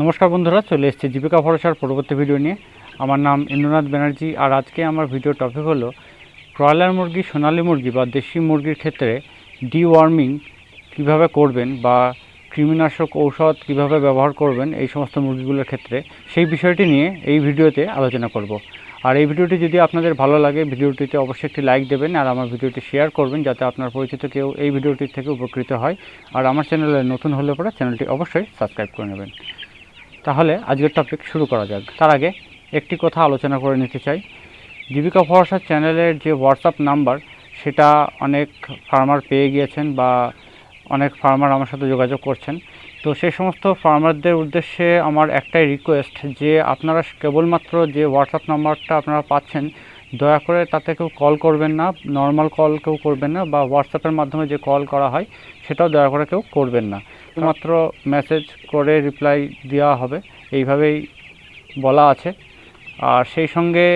নমস্কার বন্ধুরা, চলে এসেছি জীবিকা ভরসার পরবর্তী ভিডিও নিয়ে। আমার নাম ইন্দ্রনাথ ব্যানার্জি, আর আজকে আমার ভিডিও টপিক হলো ব্রয়লার মুরগি, সোনালী মুরগি বা দেশি মুরগির ক্ষেত্রে ডিওয়ার্মিং কীভাবে করবেন বা কৃমিনাশক ঔষধ কীভাবে ব্যবহার করবেন, এই সমস্ত মুরগিগুলোর ক্ষেত্রে, সেই বিষয়টি নিয়ে এই ভিডিওতে আলোচনা করব। আর এই ভিডিওটি যদি আপনাদের ভালো লাগে ভিডিওটিতে অবশ্যই একটি লাইক দেবেন, আর আমার ভিডিওটি শেয়ার করবেন, যাতে আপনার পরিচিত কেউ এই ভিডিওটি থেকে উপকৃত হয়। আর আমার চ্যানেলে নতুন হলে পরে চ্যানেলটি অবশ্যই সাবস্ক্রাইব করে নেবেন। তাহলে আজকের টপিক শুরু করা যাক। তার আগে একটি কথা আলোচনা করে নিতে চাই। জীবিকা ভরসা চ্যানেলের যে হোয়াটসঅ্যাপ নাম্বার সেটা অনেক ফার্মার পেয়ে গিয়েছেন বা অনেক ফার্মার আমার সাথে যোগাযোগ করছেন। তো সেই সমস্ত ফার্মারদের উদ্দেশ্যে আমার একটাই রিকোয়েস্ট যে আপনারা কেবলমাত্র যে হোয়াটসঅ্যাপ নাম্বারটা আপনারা পাচ্ছেন দয়া করে তাতে কেউ কল করবেন না নর্মাল কল কেউ করবেন না, বা হোয়াটসঅ্যাপের মাধ্যমে যে কল করা হয়, সেটাও দয়া করে কেউ করবেন না। শুধুমাত্র মেসেজ করে রিপ্লাই দেওয়া হবে, এইভাবেই বলা আছে। আর সেই সঙ্গে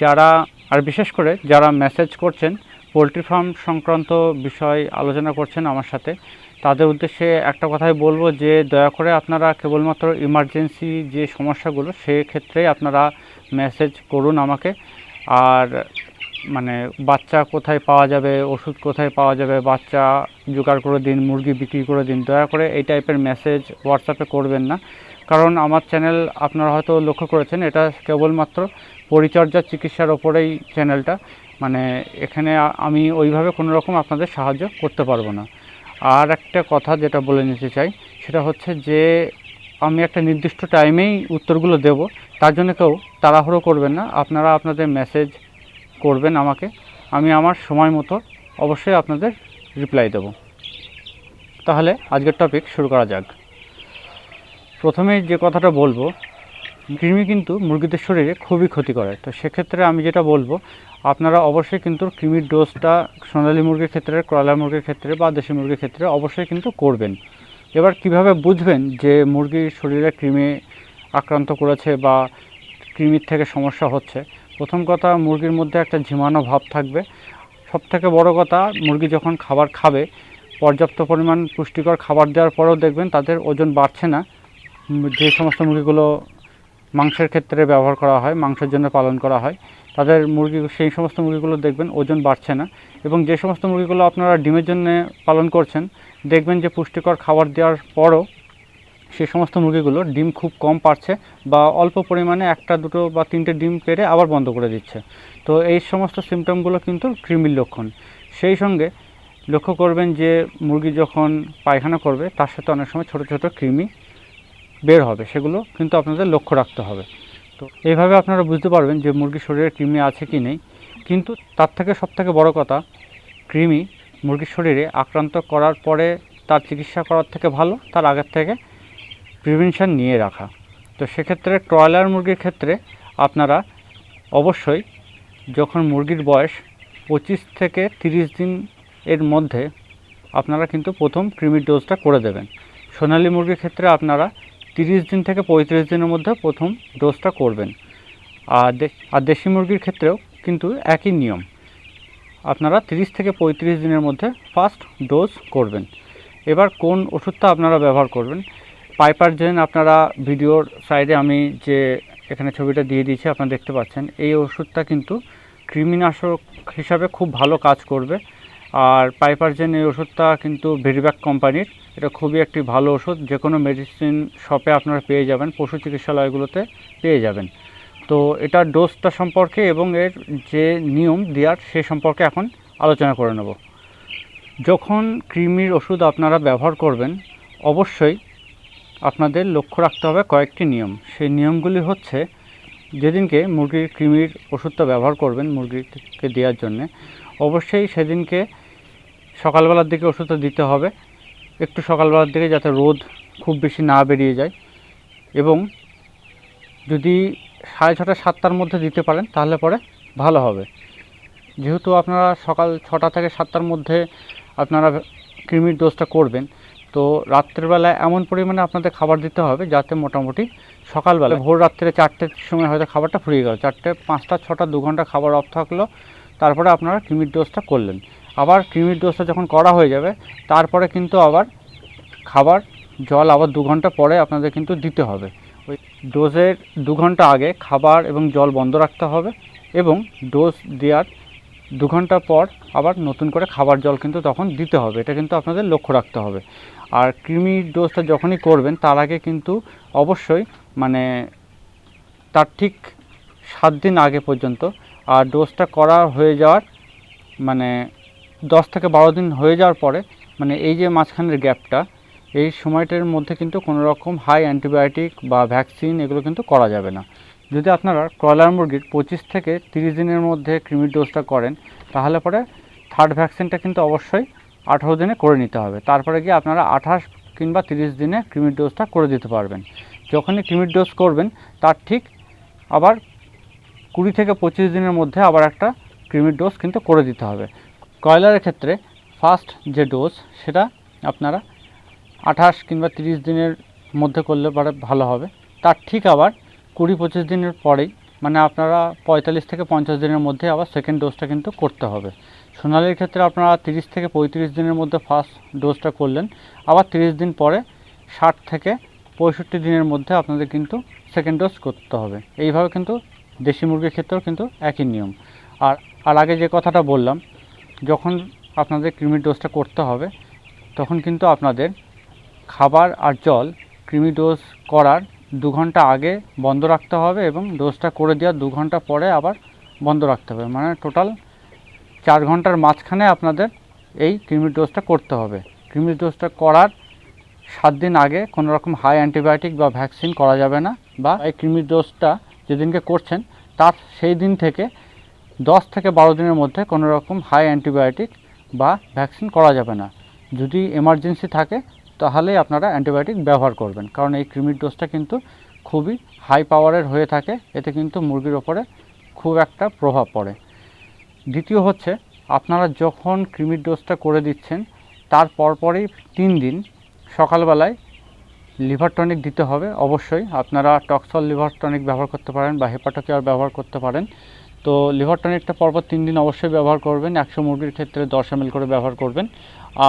যারা, আর বিশেষ করে যারা মেসেজ করছেন পোলট্রি ফার্ম সংক্রান্ত বিষয় আলোচনা করছেন আমার সাথে, তাদের উদ্দেশ্যে একটা কথাই বলব যে, দয়া করে আপনারা কেবলমাত্র ইমার্জেন্সি যে সমস্যাগুলো, সেক্ষেত্রেই আপনারা মেসেজ করুন আমাকে। আর মানে বাচ্চা কোথায় পাওয়া যাবে, ওষুধ কোথায় পাওয়া যাবে, বাচ্চা জোগাড় করে দিন, মুরগি বিক্রি করে দিন, দয়া করে এই টাইপের মেসেজ হোয়াটসঅ্যাপে করবেন না। কারণ আমার চ্যানেল আপনারা হয়তো লক্ষ্য করেছেন, এটা কেবলমাত্র পরিচর্যা চিকিৎসার ওপরেই চ্যানেলটা মানে এখানে আমি ওইভাবে কোনো রকম আপনাদের সাহায্য করতে পারব না। আর একটা কথা যেটা বলে নিতে চাই, সেটা হচ্ছে যে আমি একটা নির্দিষ্ট টাইমেই উত্তরগুলো দেব। তার জন্য কেউ তাড়াহুড়ো করবেন না। আপনারা আপনাদের মেসেজ করবেন আমাকে। আমি আমার সময় মতো অবশ্যই আপনাদের রিপ্লাই দেব। তাহলে আজকের টপিক শুরু করা যাক। প্রথমেই যে কথাটা বলব, কৃমি কিন্তু মুরগিদের শরীরে খুবই ক্ষতি করে। তো সেক্ষেত্রে আমি যেটা বলব, আপনারা অবশ্যই কিন্তু কৃমির ডোজটা সোনালী মুরগির ক্ষেত্রে কয়লার মুরগির ক্ষেত্রে বা দেশি মুরগির ক্ষেত্রে অবশ্যই কিন্তু করবেন। এবার কীভাবে বুঝবেন যে মুরগির শরীরে কৃমি আক্রান্ত করেছে বা কৃমির থেকে সমস্যা হচ্ছে? প্রথম কথা, মুরগির মধ্যে একটা ঝিমানো ভাব থাকবে। সব থেকে বড় কথা, মুরগি যখন খাবার খাবে, পর্যাপ্ত পরিমাণ পুষ্টিকর খাবার দেওয়ার পরেও দেখবেন তাদের ওজন বাড়ছে না। যে সমস্ত মুরগিগুলো মাংসের ক্ষেত্রে ব্যবহার করা হয়, মাংসের জন্য পালন করা হয়। তাদের মুরগি, সেই সমস্ত মুরগিগুলো দেখবেন ওজন বাড়ছে না এবং যে সমস্ত মুরগিগুলো আপনারা ডিমের জন্য পালন করছেন, দেখবেন যে পুষ্টিকর খাবার দেওয়ার পরও সেই সমস্ত মুরগিগুলো ডিম খুব কম পারছে বা অল্প পরিমাণে একটা, দুটো বা তিনটে ডিম পেরে আবার বন্ধ করে দিচ্ছে। তো এই সমস্ত সিমটমগুলো কিন্তু কৃমির লক্ষণ। সেই সঙ্গে লক্ষ্য করবেন যে মুরগি যখন পায়খানা করবে, তার সাথে অনেক সময় ছোট ছোট কৃমি বের হবে, সেগুলো কিন্তু আপনাদের লক্ষ্য রাখতে হবে। তো এইভাবে আপনারা বুঝতে পারবেন যে মুরগির শরীরে কৃমি আছে কি নেই। কিন্তু তার থেকে সবথেকে বড় কথা, কৃমি মুরগির শরীরে আক্রান্ত করার পরে তার চিকিৎসা করার থেকে ভালো, তার আগের থেকে প্রিভেনশন নিয়ে রাখা। তো সেক্ষেত্রে ট্রয়লার মুরগির ক্ষেত্রে আপনারা অবশ্যই যখন মুরগির বয়স পঁচিশ থেকে তিরিশ দিন এর মধ্যে, আপনারা কিন্তু প্রথম কৃমির ডোজটা করে দেবেন। সোনালী মুরগির ক্ষেত্রে আপনারা তিরিশ দিন থেকে পঁয়ত্রিশ দিনের মধ্যে প্রথম ডোজটা করবেন। আর আর দেশি মুরগির ক্ষেত্রেও কিন্তু একই নিয়ম। আপনারা তিরিশ থেকে পঁয়ত্রিশ দিনের মধ্যে ফার্স্ট ডোজ করবেন। এবার কোন ওষুধটা আপনারা ব্যবহার করবেন? পাইপার জেন আপনারা ভিডিওর সাইডে আমি যে এখানে ছবিটা দিয়ে দিয়েছি, আপনারা দেখতে পাচ্ছেন। এই ওষুধটা কিন্তু কৃমিনাশক হিসাবে খুব ভালো কাজ করবে। আর পাইপার জেন এই ওষুধটা কিন্তু ভেরিব্যাক কোম্পানির এটা খুবই একটি ভালো ওষুধ। যে কোনো মেডিসিন শপে আপনারা পেয়ে যাবেন, পশু চিকিৎসালয়গুলোতে পেয়ে যাবেন। তো এটার ডোজটা সম্পর্কে এবং এর যে নিয়ম দেওয়ার সে সম্পর্কে এখন আলোচনা করে নেব। যখন কৃমির ওষুধ আপনারা ব্যবহার করবেন, অবশ্যই আপনাদের লক্ষ্য রাখতে হবে কয়েকটি নিয়ম। সেই নিয়মগুলি হচ্ছে, যেদিনকে মুরগির কৃমির ওষুধটা ব্যবহার করবেন মুরগিকে দেওয়ার জন্যে, অবশ্যই সেদিনকে সকালবেলার দিকে ওষুধটা দিতে হবে। একটু সকালবেলার দিকে যাতে রোদ খুব বেশি না বেরিয়ে যায়। এবং যদি সাড়ে ছটা, সাতটার মধ্যে দিতে পারেন, তাহলে পরে ভালো হবে। যেহেতু আপনারা সকাল ছটা থেকে সাতটার মধ্যে আপনারা কৃমির ডোজটা করবেন, তো রাত্রেবেলা এমন পরিমাণে আপনাদের খাবার দিতে হবে যাতে মোটামুটি সকালবেলা ভোর রাত্রে চারটের সময় হয়তো খাবারটা ফুরিয়ে গেল, চারটে, পাঁচটা, ছটা, দু ঘণ্টা খাবার অফ থাকল, তারপরে আপনারা কৃমির ডোজটা করলেন। আবার কৃমির ডোজটা যখন করা হয়ে যাবে, তারপরে কিন্তু আবার খাবার, জল আবার দু ঘণ্টা পরে আপনাদের কিন্তু দিতে হবে। ওই ডোজের দু ঘণ্টা আগে খাবার এবং জল বন্ধ রাখতে হবে এবং ডোজ দেওয়ার দু ঘণ্টা পর আবার নতুন করে খাবার জল কিন্তু তখন দিতে হবে। এটা কিন্তু আপনাদের লক্ষ্য রাখতে হবে। আর কৃমি ডোজটা যখনই করবেন, তার আগে কিন্তু অবশ্যই মানে তার ঠিক সাত দিন আগে পর্যন্ত, আর ডোজটা করা হয়ে যাওয়ার মানে দশ থেকে বারো দিন হয়ে যাওয়ার পরে মানে এই যে মাঝখানের গ্যাপটা, এই সময়টার মধ্যে কিন্তু কোনো রকম হাই অ্যান্টিবায়োটিক বা ভ্যাকসিন এগুলো কিন্তু করা যাবে না। যদি আপনারা ব্রয়লার মুরগির পঁচিশ থেকে তিরিশ দিনের মধ্যে কৃমির ডোজটা করেন, তাহলে পরে থার্ড ভ্যাকসিনটা কিন্তু অবশ্যই আঠারো দিনে করে নিতে হবে। তারপরে গিয়ে আপনারা আঠাশ কিংবা তিরিশ দিনে কৃমির ডোজটা করে দিতে পারবেন। যখনই ক্রিমির ডোজ করবেন, তার ঠিক আবার কুড়ি থেকে পঁচিশ দিনের মধ্যে আবার একটা ক্রিমির ডোজ কিন্তু করে দিতে হবে। কয়লারের ক্ষেত্রে ফার্স্ট যে ডোজ সেটা আপনারা আঠাশ কিংবা তিরিশ দিনের মধ্যে করলে পরে ভালো হবে। তার ঠিক আবার কুড়ি পঁচিশ দিনের পরেই মানে আপনারা পঁয়তাল্লিশ থেকে পঞ্চাশ দিনের মধ্যে আবার সেকেন্ড ডোজটা কিন্তু করতে হবে। সোনালির ক্ষেত্রে আপনারা তিরিশ থেকে পঁয়ত্রিশ দিনের মধ্যে ফার্স্ট ডোজটা করলেন। আবার তিরিশ দিন পরে ষাট থেকে পঁয়ষট্টি দিনের মধ্যে আপনাদের কিন্তু সেকেন্ড ডোজ করতে হবে। এইভাবে কিন্তু দেশি মুরগির ক্ষেত্রেও কিন্তু একই নিয়ম। আর আর আগে যে কথাটা বললাম যখন আপনাদের কৃমির ডোজটা করতে হবে, তখন কিন্তু আপনাদের খাবার আর জল কৃমি ডোজ করার দু ঘণ্টা আগে বন্ধ রাখতে হবে এবং ডোজটা করে দেওয়ার দু ঘণ্টা পরে আবার বন্ধ রাখতে হবে। মানে টোটাল চার ঘণ্টার মাঝখানে আপনাদের এই কৃমির ডোজটা করতে হবে। কৃমির ডোজটা করার সাত দিন আগে কোনো রকম হাই অ্যান্টিবায়োটিক বা ভ্যাকসিন করা যাবে না বা এই কৃমির ডোজটা যেদিনকে করছেন, তার সেই দিন থেকে দশ থেকে বারো দিনের মধ্যে কোনো রকম হাই অ্যান্টিবায়োটিক বা ভ্যাকসিন করা যাবে না। যদি এমার্জেন্সি থাকে তাহলেই আপনারা অ্যান্টিবায়োটিক ব্যবহার করবেন। কারণ এই কৃমির ডোজটা কিন্তু খুবই হাই পাওয়ারের হয়ে থাকে। এতে কিন্তু মুরগির ওপরে খুব একটা প্রভাব পড়ে। দ্বিতীয় হচ্ছে, আপনারা যখন কৃমির ডোজটা করে দিচ্ছেন, তার পরপরই তিন দিন সকালবেলায় লিভার টনিক দিতে হবে। অবশ্যই আপনারা টক্সল লিভার টনিক ব্যবহার করতে পারেন বা হেপাটোকেয়ার ব্যবহার করতে পারেন। তো লিভার টনিকটা পরপর তিন দিন অবশ্যই ব্যবহার করবেন, একশো মুরগির ক্ষেত্রে দশ এম করে ব্যবহার করবেন।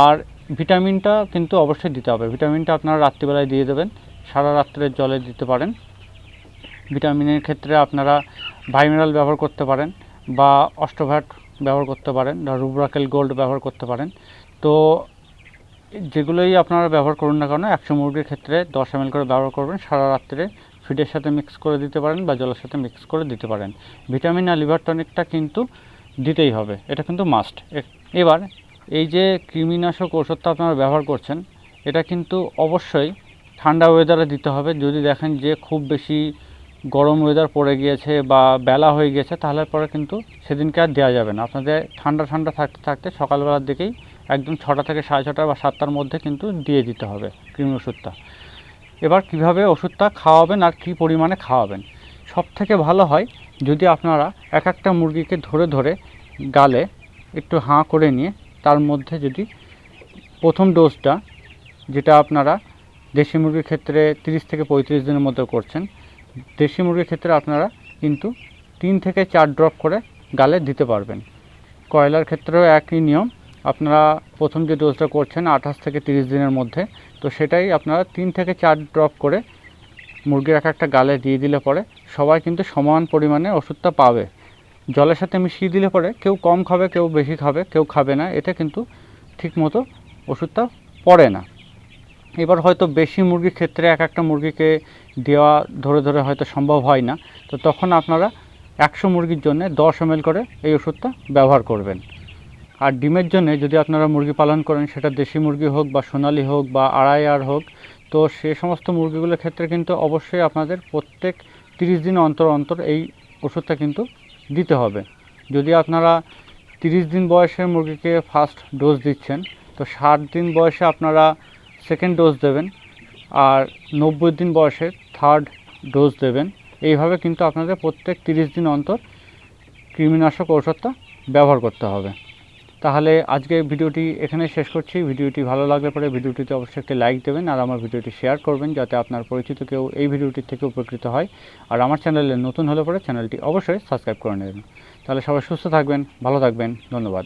আর ভিটামিনটা কিন্তু অবশ্যই দিতে হবে। ভিটামিনটা আপনারা রাত্রিবেলায় দিয়ে দেবেন, সারা রাত্রের জলে দিতে পারেন। ভিটামিনের ক্ষেত্রে আপনারা ভাইমিনাল ব্যবহার করতে পারেন বা অস্টোভ্যাট ব্যবহার করতে পারেন বা রুব্রাকেল গোল্ড ব্যবহার করতে পারেন। তো যেগুলোই আপনারা ব্যবহার করুন না কেন, একশো মুরগির ক্ষেত্রে দশ এম করে ব্যবহার করবেন, সারা রাত্রে ফিডের সাথে মিক্স করে দিতে পারেন বা জলের সাথে মিক্স করে দিতে পারেন। ভিটামিন আর লিভার টনিকটা কিন্তু দিতেই হবে, এটা কিন্তু মাস্ট এবার এই যে কৃমিনাশক ওষুধটা আপনারা ব্যবহার করছেন, এটা কিন্তু অবশ্যই ঠান্ডা ওয়েদারে দিতে হবে। যদি দেখেন যে খুব বেশি গরম ওয়েদার পড়ে গিয়েছে বা বেলা হয়ে গিয়েছে তাহলে পরে কিন্তু সেদিনকে আর দেওয়া যাবে না। আপনাদের ঠান্ডা ঠান্ডা থাকতে থাকতে সকালবেলার দিকেই একদম ছটা থেকে সাড়ে ছটা বা সাতটার মধ্যে কিন্তু দিয়ে দিতে হবে কৃমি ওষুধটা। এবার কীভাবে ওষুধটা খাওয়াবেন আর কী পরিমাণে খাওয়াবেন? সব থেকে ভালো হয় যদি আপনারা এক একটা মুরগিকে ধরে ধরে গালে একটু হাঁ করে নিয়ে তার মধ্যে যদি প্রথম ডোজটা যেটা আপনারা দেশি মুরগির ক্ষেত্রে তিরিশ থেকে পঁয়ত্রিশ দিনের মধ্যে করছেন, দেশি মুরগির ক্ষেত্রে আপনারা কিন্তু তিন থেকে চার ড্রপ করে গালে দিতে পারবেন। কয়লার ক্ষেত্রেও একই নিয়ম। আপনারা প্রথম যে ডোজটা করছেন আঠাশ থেকে তিরিশ দিনের মধ্যে, তো সেটাই আপনারা তিন থেকে চার ড্রপ করে মুরগির এক একটা গালে দিয়ে দিলে পরে সবাই কিন্তু সমান পরিমাণে ওষুধটা পাবে। জলের সাথে মিশিয়ে দিলে পরে কেউ কম খাবে, কেউ বেশি খাবে, কেউ খাবে না, এতে কিন্তু ঠিকমতো ওষুধটা পড়ে না। এবার হয়তো বেশি মুরগির ক্ষেত্রে এক একটা মুরগিকে দেওয়া ধরে ধরে হয়তো সম্ভব হয় না, তো তখন আপনারা একশো মুরগির জন্য দশ এম করে এই ওষুধটা ব্যবহার করবেন। আর ডিমের জন্য যদি আপনারা মুরগি পালন করেন, সেটা দেশি মুরগি হোক বা সোনালি হোক বা আড়াই আর হোক, তো সে সমস্ত মুরগিগুলোর ক্ষেত্রে কিন্তু অবশ্যই আপনাদের প্রত্যেক তিরিশ দিন অন্তর অন্তর এই ওষুধটা কিন্তু দিতে হবে। যদি আপনারা তিরিশ দিন বয়সের মুরগিকে ফার্স্ট ডোজ দিচ্ছেন, তো ষাট দিন বয়সে আপনারা সেকেন্ড ডোজ দেবেন আর নব্বই দিন বয়সে থার্ড ডোজ দেবেন। এইভাবে কিন্তু আপনাদের প্রত্যেক তিরিশ দিন অন্তর কৃমিনাশক ঔষধটা ব্যবহার করতে হবে। তাহলে আজকে ভিডিওটি এখানে শেষ করছি। ভিডিওটি ভালো লাগলে পরে ভিডিওটিতে অবশ্যই একটি লাইক দেবেন আর আমার ভিডিওটি শেয়ার করবেন যাতে আপনার পরিচিত কেউ এই ভিডিওটির থেকে উপকৃত হয়। আর আমার চ্যানেলে নতুন হলে পরে চ্যানেলটি অবশ্যই সাবস্ক্রাইব করে নেবেন। তাহলে সবাই সুস্থ থাকবেন, ভালো থাকবেন, ধন্যবাদ।